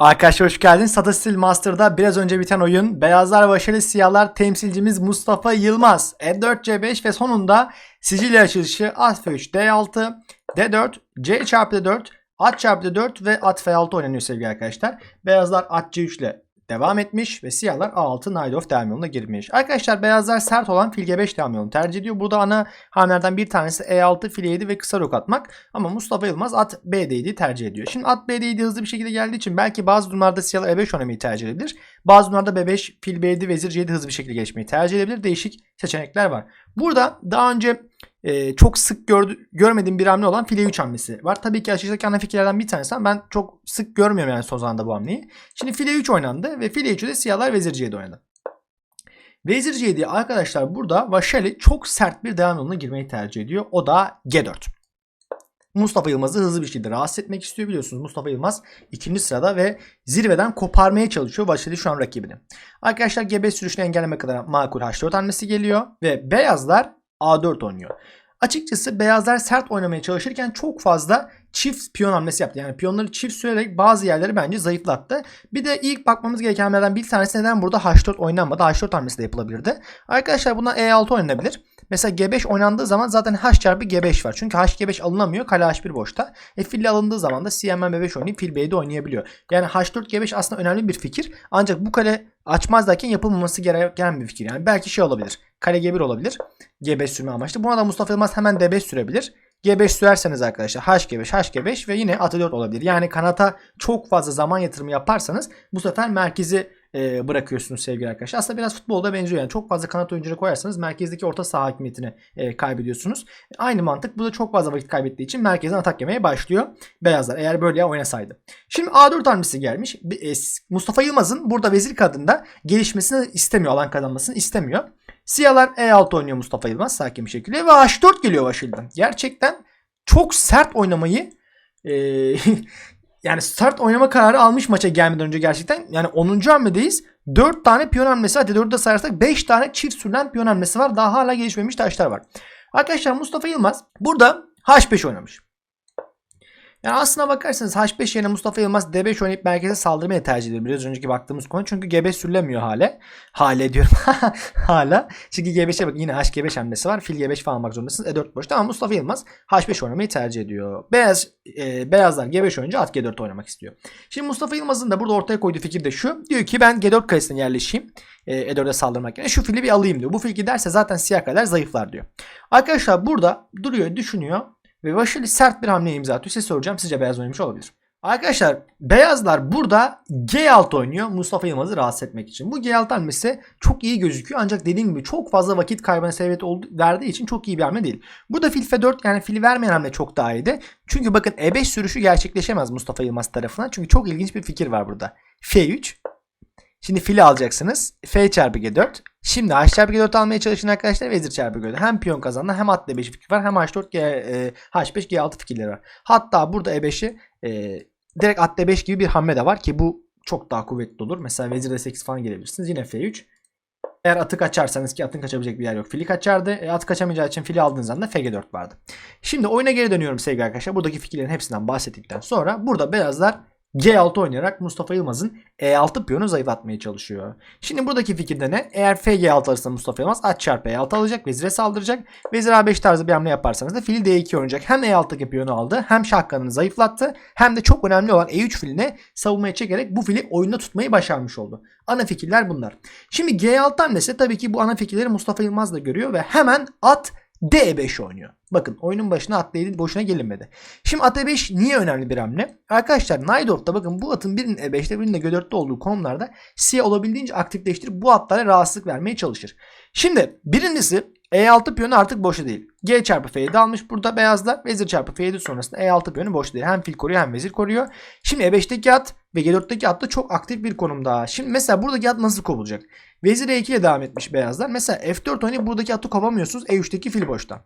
Arkadaşlar hoş geldiniz. Statistil Master'da biraz önce biten oyun Beyazlar Başarılı Siyahlar temsilcimiz Mustafa Yılmaz. E4 C5 ve sonunda Sicilya açılışı at F3 D6 D4 C çarpı D4 at çarpı D4 ve at F6 oynanıyor sevgili arkadaşlar. Beyazlar at C3 ile devam etmiş ve siyahlar A6 Knight of yoluna girmiş. Arkadaşlar beyazlar sert olan fil G5 devam yolunu tercih ediyor. Burada ana hamlelerden bir tanesi E6 fil 7 ve kısa rok atmak. Ama Mustafa Yılmaz at B7'yi tercih ediyor. Şimdi at B7 hızlı bir şekilde geldiği için belki bazı durumlarda siyahlar E5 oynamayı tercih edebilir. Bazı durumlarda B5 fil B7 vezir C7 hızlı bir şekilde geçmeyi tercih edebilir. Değişik seçenekler var. Burada daha önce e, çok sık gördü, görmediğim bir hamle olan file 3 hamlesi var. Tabii ki açıkçası ana fikirlerden bir tanesi ama ben çok sık görmüyorum yani son bu hamleyi. Şimdi file 3 oynandı ve file 3'ü de siyahlar vezir C7 oynadı. Vezir C7 arkadaşlar burada Vaşeli çok sert bir devam yoluna girmeyi tercih ediyor. O da G4. Mustafa Yılmaz'ı hızlı bir şekilde rahatsız etmek istiyor biliyorsunuz. Mustafa Yılmaz ikinci sırada ve zirveden koparmaya çalışıyor Vaşeli şu an rakibini. Arkadaşlar G5 sürüşünü engellemek kadar makul H4 hamlesi geliyor ve beyazlar A4 oynuyor. Açıkçası beyazlar sert oynamaya çalışırken çok fazla çift piyon hamlesi yaptı. Yani piyonları çift sürerek bazı yerleri bence zayıflattı. Bir de ilk bakmamız gerekenlerden bir tanesi neden burada H4 oynanmadı. H4 hamlesi de yapılabilirdi. Arkadaşlar buna E6 oynanabilir. Mesela G5 oynandığı zaman zaten H çarpı G5 var. Çünkü H G5 alınamıyor. Kale H1 boşta. E fil alındığı zaman da CMM B5 oynayıp fil B7 oynayabiliyor. Yani H4 G5 aslında önemli bir fikir. Ancak bu kale açmazdayken yapılmaması gereken bir fikir. Yani belki şey olabilir. Kale G1 olabilir. G5 sürme amaçlı. Buna da Mustafa Yılmaz hemen D5 sürebilir. G5 sürerseniz arkadaşlar HG5, HG5 ve yine atı 4 olabilir. Yani kanata çok fazla zaman yatırımı yaparsanız bu sefer merkezi e, bırakıyorsunuz sevgili arkadaşlar. Aslında biraz futbolda benziyor yani. Çok fazla kanat oyuncuları koyarsanız merkezdeki orta saha hakimiyetini e, kaybediyorsunuz. Aynı mantık. Bu da çok fazla vakit kaybettiği için merkezden atak yemeye başlıyor. Beyazlar eğer böyle oynasaydı. Şimdi A4 hamlesi gelmiş. E, Mustafa Yılmaz'ın burada vezir kadında gelişmesini istemiyor. Alan kazanmasını istemiyor. Siyahlar E6 oynuyor Mustafa Yılmaz sakin bir şekilde ve H4 geliyor Washington. Gerçekten çok sert oynamayı e, yani sert oynama kararı almış maça gelmeden önce gerçekten. Yani 10. hamledeyiz. 4 tane piyon hamlesi hadi 4'ü de sayarsak 5 tane çift sürülen piyon hamlesi var. Daha hala gelişmemiş taşlar var. Arkadaşlar Mustafa Yılmaz burada H5 oynamış. Yani aslına bakarsanız H5 yerine Mustafa Yılmaz D5 oynayıp merkeze saldırmayı tercih ediyor. Biraz önceki baktığımız konu. Çünkü G5 sürülemiyor hale. Hale diyorum. Hala. Çünkü G5'e bak yine H5 hamlesi var. Fil G5 falan almak zorundasınız. E4 boşta ama Mustafa Yılmaz H5 oynamayı tercih ediyor. Beyaz e, beyazlar G5 oyuncu at G4 oynamak istiyor. Şimdi Mustafa Yılmaz'ın da burada ortaya koyduğu fikir de şu. Diyor ki ben G4 karesine yerleşeyim. E, E4'e saldırmak yerine şu fili bir alayım diyor. Bu fil giderse zaten siyah kadar zayıflar diyor. Arkadaşlar burada duruyor, düşünüyor. Ve Vaşili sert bir hamle imza atıyor. Size soracağım sizce beyaz oynamış olabilir. Arkadaşlar beyazlar burada G6 oynuyor Mustafa Yılmaz'ı rahatsız etmek için. Bu G6 hamlesi çok iyi gözüküyor ancak dediğim gibi çok fazla vakit kaybına sebebiyet verdiği için çok iyi bir hamle değil. Burada fil F4 yani fili vermeyen hamle çok daha iyiydi. Çünkü bakın E5 sürüşü gerçekleşemez Mustafa Yılmaz tarafından. Çünkü çok ilginç bir fikir var burada. F3 Şimdi fili alacaksınız. F çarpı G4. Şimdi H çarpı G4 almaya çalışın arkadaşlar. Vezir çarpı G4. Hem piyon kazandı hem at D5 fikir var. Hem H4 G, e, H5 G6 fikirleri var. Hatta burada E5'i e, direkt at D5 gibi bir hamle de var ki bu çok daha kuvvetli olur. Mesela vezir D8 falan gelebilirsiniz. Yine F3. Eğer atı kaçarsanız ki atın kaçabilecek bir yer yok. Fili kaçardı. E, at kaçamayacağı için fili aldığınız anda FG4 vardı. Şimdi oyuna geri dönüyorum sevgili arkadaşlar. Buradaki fikirlerin hepsinden bahsettikten sonra burada beyazlar G6 oynayarak Mustafa Yılmaz'ın E6 piyonu zayıflatmaya çalışıyor. Şimdi buradaki fikirde ne? Eğer FG6 alırsa Mustafa Yılmaz at çarpı E6 alacak. Vezire saldıracak. Vezir A5 tarzı bir hamle yaparsanız da fili D2 oynayacak. Hem E6'daki piyonu aldı hem şah zayıflattı. Hem de çok önemli olan E3 filine savunmaya çekerek bu fili oyunda tutmayı başarmış oldu. Ana fikirler bunlar. Şimdi G6 hamlesi tabii ki bu ana fikirleri Mustafa Yılmaz da görüyor ve hemen at D5 oynuyor. Bakın oyunun başına at D7 boşuna gelinmedi. Şimdi at E5 niye önemli bir hamle? Arkadaşlar Najdorf'ta bakın bu atın birinin E5'te birinin de G4'te olduğu konumlarda siyah olabildiğince aktifleştirip bu atlara rahatsızlık vermeye çalışır. Şimdi birincisi E6 piyonu artık boşa değil. G çarpı F7 almış burada beyazlar. Vezir çarpı F7 sonrasında E6 piyonu boş değil. Hem fil koruyor hem vezir koruyor. Şimdi E5'teki at ve G4'teki at da çok aktif bir konumda. Şimdi mesela buradaki at nasıl kovulacak? Vezir E2 ile devam etmiş beyazlar. Mesela F4 oynayıp buradaki atı kovamıyorsunuz. E3'teki fil boşta.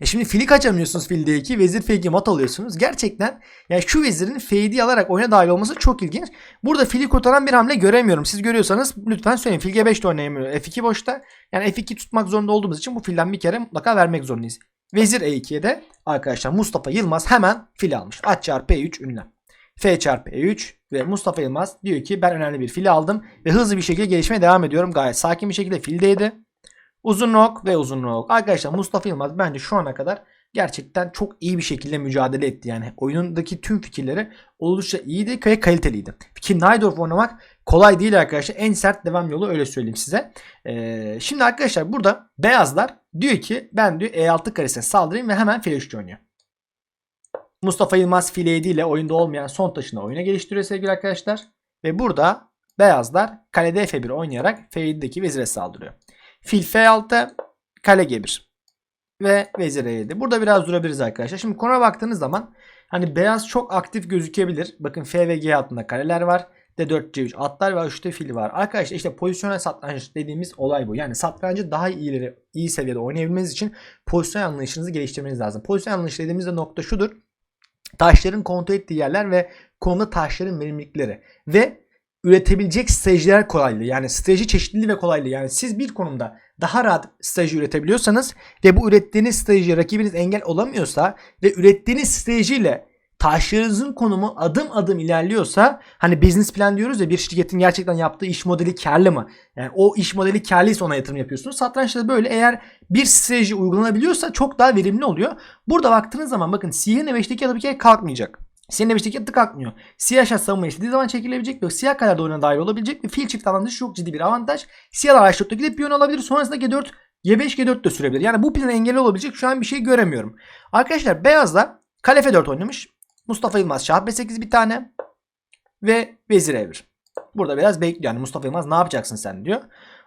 E şimdi fili kaçamıyorsunuz fil D2. Vezir F2 mat alıyorsunuz. Gerçekten yani şu vezirin F7 alarak oyuna dahil olması çok ilginç. Burada fili kurtaran bir hamle göremiyorum. Siz görüyorsanız lütfen söyleyin. Fil G5 de oynayamıyor. F2 boşta. Yani F2 tutmak zorunda olduğumuz için bu filden bir kere mutlaka vermek zorundayız. Vezir E2'ye de arkadaşlar Mustafa Yılmaz hemen fil almış. At çarpı E3 ünlem. F çarpı E3 ve Mustafa Yılmaz diyor ki ben önemli bir fili aldım ve hızlı bir şekilde gelişmeye devam ediyorum. Gayet sakin bir şekilde fildeydi. Uzun ve uzun. Arkadaşlar Mustafa Yılmaz bence şu ana kadar gerçekten çok iyi bir şekilde mücadele etti. Yani oyunundaki tüm fikirleri oldukça iyiydi ve kaliteliydi. Ki Najdorf oynamak kolay değil arkadaşlar. En sert devam yolu öyle söyleyeyim size. Ee, şimdi arkadaşlar burada beyazlar diyor ki ben diyor E6 karesine saldırayım ve hemen file 3 oynuyor. Mustafa Yılmaz file 7 ile oyunda olmayan son taşını oyuna geliştiriyor sevgili arkadaşlar. Ve burada beyazlar kalede F1 oynayarak F7'deki vezire saldırıyor. Fil F6, kale G1 ve vezir E7. Burada biraz durabiliriz arkadaşlar. Şimdi kona baktığınız zaman hani beyaz çok aktif gözükebilir. Bakın F ve G altında kareler var. D4, C3 atlar ve üçte fil var. Arkadaşlar işte pozisyonel satranç dediğimiz olay bu. Yani satrancı daha iyileri, iyi seviyede oynayabilmeniz için pozisyon anlayışınızı geliştirmeniz lazım. Pozisyon anlayışı dediğimizde nokta şudur. Taşların kontrol ettiği yerler ve konuda taşların verimlilikleri. Ve üretebilecek stratejiler kolaylığı. Yani strateji çeşitliliği ve kolaylığı. Yani siz bir konumda daha rahat strateji üretebiliyorsanız ve bu ürettiğiniz strateji rakibiniz engel olamıyorsa ve ürettiğiniz stratejiyle taşlarınızın konumu adım adım ilerliyorsa hani business plan diyoruz ya bir şirketin gerçekten yaptığı iş modeli karlı mı? Yani o iş modeli karlıysa ona yatırım yapıyorsunuz. Satrançta böyle eğer bir strateji uygulanabiliyorsa çok daha verimli oluyor. Burada baktığınız zaman bakın siyahın E5'teki adı bir kere kalkmayacak. Siyahın E5'teki atı kalkmıyor. Siyah şah savunma istediği zaman çekilebilecek ve siyah kadar da oyuna dahil olabilecek ve fil çift avantajı çok ciddi bir avantaj. Siyahlar H4'te gidip piyon alabilir. Sonrasında G4 G5 G4 de sürebilir. Yani bu plana engel olabilecek şu an bir şey göremiyorum. Arkadaşlar beyazlar kale F4 oynamış. Mustafa Yılmaz şah B8 bir tane ve vezir E1. Burada biraz bekliyor. Yani Mustafa Yılmaz ne yapacaksın sen diyor.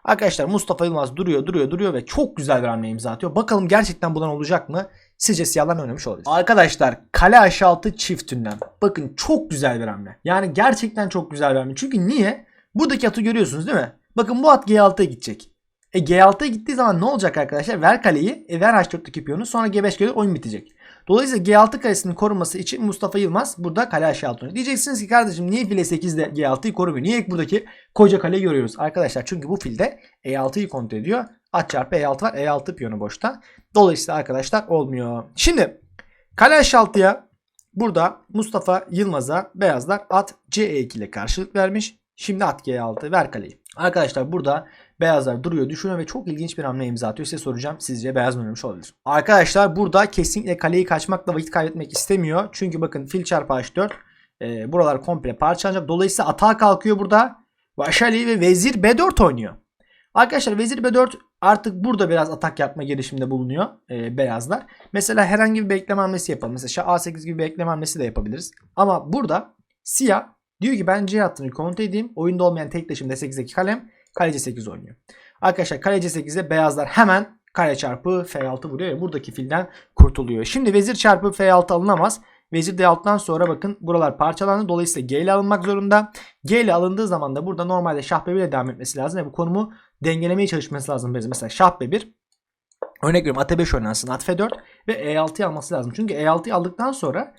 Arkadaşlar Mustafa Yılmaz duruyor duruyor duruyor ve çok güzel bir hamle imza atıyor. Bakalım gerçekten bundan olacak mı? Sizce siyahlar oynamış olabilir? Arkadaşlar kale H6 çift ünlem. Bakın çok güzel bir hamle. Yani gerçekten çok güzel bir hamle. Çünkü niye? Buradaki atı görüyorsunuz değil mi? Bakın bu at G6'ya gidecek. E G6'ya gittiği zaman ne olacak arkadaşlar? Ver kaleyi, e ver H4'teki piyonu sonra G5 gelir oyun bitecek. Dolayısıyla G6 karesinin korunması için Mustafa Yılmaz burada kale H6 oynuyor. Diyeceksiniz ki kardeşim niye file 8'de G6'yı korumuyor? Niye buradaki koca kaleyi görüyoruz? Arkadaşlar çünkü bu filde E6'yı kontrol ediyor. At çarpı E6 var. E6 piyonu boşta. Dolayısıyla arkadaşlar olmuyor. Şimdi kale H6'ya burada Mustafa Yılmaz'a beyazlar at C2 ile karşılık vermiş. Şimdi at G6 ver kaleyi. Arkadaşlar burada beyazlar duruyor düşünüyor ve çok ilginç bir hamle imza atıyor. Size soracağım sizce beyaz mı oynamış olabilir? Arkadaşlar burada kesinlikle kaleyi kaçmakla vakit kaybetmek istemiyor. Çünkü bakın fil çarpı H4 e, buralar komple parçalanacak. Dolayısıyla atağa kalkıyor burada. Vaşali ve vezir B4 oynuyor. Arkadaşlar vezir B4 artık burada biraz atak yapma girişiminde bulunuyor e, beyazlar. Mesela herhangi bir bekleme hamlesi yapalım. Mesela şah A8 gibi bir bekleme hamlesi de yapabiliriz. Ama burada siyah diyor ki ben C hattını kontrol edeyim. Oyunda olmayan tek taşım D8'deki kalem kale C8 oynuyor. Arkadaşlar kale C8'de beyazlar hemen kare çarpı F6 vuruyor ve buradaki filden kurtuluyor. Şimdi vezir çarpı F6 alınamaz. Vezir D6'dan sonra bakın buralar parçalandı. Dolayısıyla G ile alınmak zorunda. G ile alındığı zaman da burada normalde şah B1 ile devam etmesi lazım ve bu konumu dengelemeye çalışması lazım. Mesela şah B1 örnek veriyorum at E5 oynansın at F4 ve E6'yı alması lazım. Çünkü E6'yı aldıktan sonra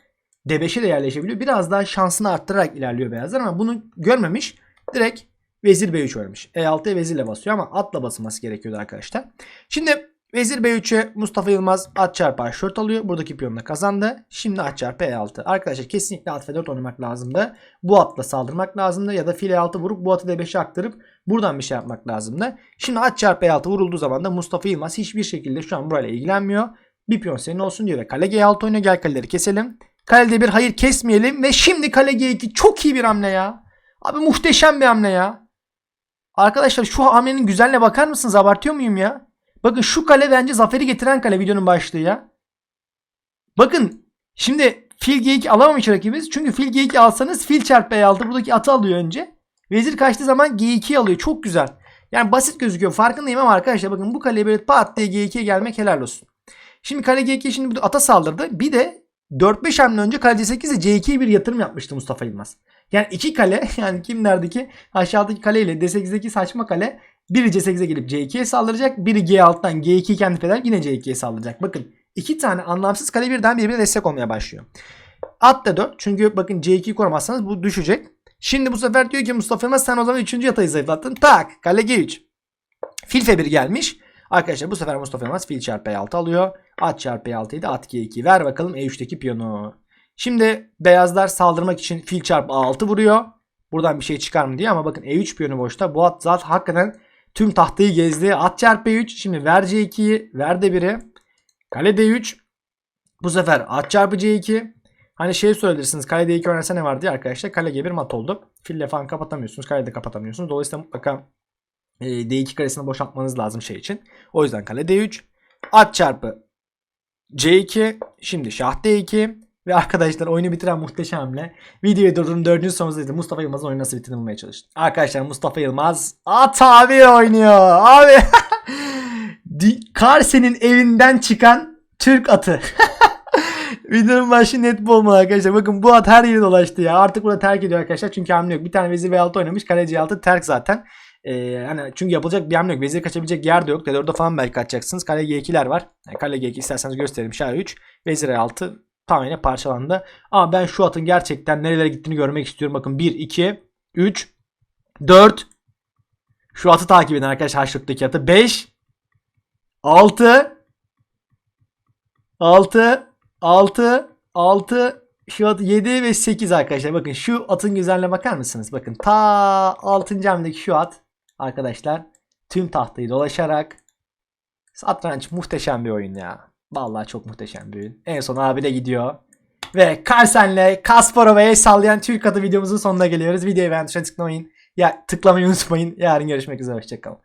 D5'e de yerleşebiliyor. Biraz daha şansını arttırarak ilerliyor beyazlar ama bunu görmemiş. Direkt vezir B3 oynamış. E6'ya vezirle basıyor ama atla basılması gerekiyordu arkadaşlar. Şimdi vezir B3'e Mustafa Yılmaz at çarpı H4 alıyor. Buradaki piyonla kazandı. Şimdi at çarpı E6. Arkadaşlar kesinlikle at F4 oynamak lazımdı. Bu atla saldırmak lazımdı. Ya da fil E6 vurup bu atı D5'e aktarıp buradan bir şey yapmak lazımdı. Şimdi at çarpı E6 vurulduğu zaman da Mustafa Yılmaz hiçbir şekilde şu an burayla ilgilenmiyor. Bir piyon senin olsun diyor ve kale G6 oynuyor. Gel kaleleri keselim. Kalede bir hayır kesmeyelim ve şimdi kale G2 çok iyi bir hamle ya. Abi muhteşem bir hamle ya. Arkadaşlar şu hamlenin güzelliğine bakar mısınız? Abartıyor muyum ya? Bakın şu kale bence zaferi getiren kale videonun başlığı ya. Bakın şimdi fil G2 alamamış rakibimiz. Çünkü fil G2 alsanız fil çarpı E6 buradaki atı alıyor önce. Vezir kaçtığı zaman G2'yi alıyor. Çok güzel. Yani basit gözüküyor. Farkındayım ama arkadaşlar bakın bu kaleye böyle pat diye G2'ye gelmek helal olsun. Şimdi kale G2 şimdi ata saldırdı. Bir de 4-5 hamle önce kale C8'e C2'ye bir yatırım yapmıştı Mustafa Yılmaz. Yani iki kale yani kimlerdeki aşağıdaki kale ile D8'deki saçma kale biri C8'e gelip C2'ye saldıracak. Biri G6'dan G2 kendi feder yine C2'ye saldıracak. Bakın iki tane anlamsız kale birden birbirine destek olmaya başlıyor. At da 4 çünkü bakın C2'yi korumazsanız bu düşecek. Şimdi bu sefer diyor ki Mustafa Yılmaz sen o zaman 3. yatayı zayıflattın. Tak kale G3. Fil F1 gelmiş. Arkadaşlar bu sefer Mustafa Yılmaz fil çarpı E6 alıyor. At çarpı E6'yı da at G2 ver bakalım E3'teki piyonu. Şimdi beyazlar saldırmak için fil çarpı A6 vuruyor. Buradan bir şey çıkar mı diye ama bakın E3 piyonu boşta. Bu at zaten hakikaten tüm tahtayı gezdi. At çarpı E3. Şimdi ver C2'yi. Ver de 1'i. Kale D3. Bu sefer at çarpı C2. Hani şey söylersiniz. Kale D2 oynarsa ne var diye arkadaşlar. Kale G1 mat oldu. Fille falan kapatamıyorsunuz. Kale de kapatamıyorsunuz. Dolayısıyla mutlaka e, D2 karesini boşaltmanız lazım şey için. O yüzden kale D3. At çarpı C2. Şimdi şah D2. Ve arkadaşlar oyunu bitiren muhteşem hamle. Videoyu durdurun dördüncü sorumuzda Mustafa Yılmaz'ın oyunu nasıl bitirdin bulmaya çalıştım. Arkadaşlar Mustafa Yılmaz at abi oynuyor. Abi. Karse'nin evinden çıkan Türk atı. Videonun başı net bu olmalı arkadaşlar. Bakın bu at her yere dolaştı ya. Artık burada terk ediyor arkadaşlar. Çünkü hamle yok. Bir tane vezir V6 oynamış. Kale C6 terk zaten. Ee, hani çünkü yapılacak bir hamle yok. Vezir kaçabilecek yer de yok. D4'de falan belki kaçacaksınız. Kale G2'ler var. Yani kale G2 isterseniz gösterelim. Şah 3. Vezir E6 tamamen parçalandı. Ama ben şu atın gerçekten nerelere gittiğini görmek istiyorum. Bakın 1, 2, 3, 4. Şu atı takip edin arkadaşlar. Haşlıktaki atı. 5, 6, 6, 6, 6, şu at 7 ve 8 arkadaşlar. Bakın şu atın güzelliğine bakar mısınız? Bakın ta 6. hamledeki şu at arkadaşlar tüm tahtayı dolaşarak satranç muhteşem bir oyun ya. Vallahi çok muhteşem bir oyun. En son abi de gidiyor. Ve Carsen'le Kasparova'ya sallayan Türk adı videomuzun sonuna geliyoruz. Videoyu beğen tuşuna tıklamayın. Ya tıklamayı unutmayın. Yarın görüşmek üzere. Hoşçakalın.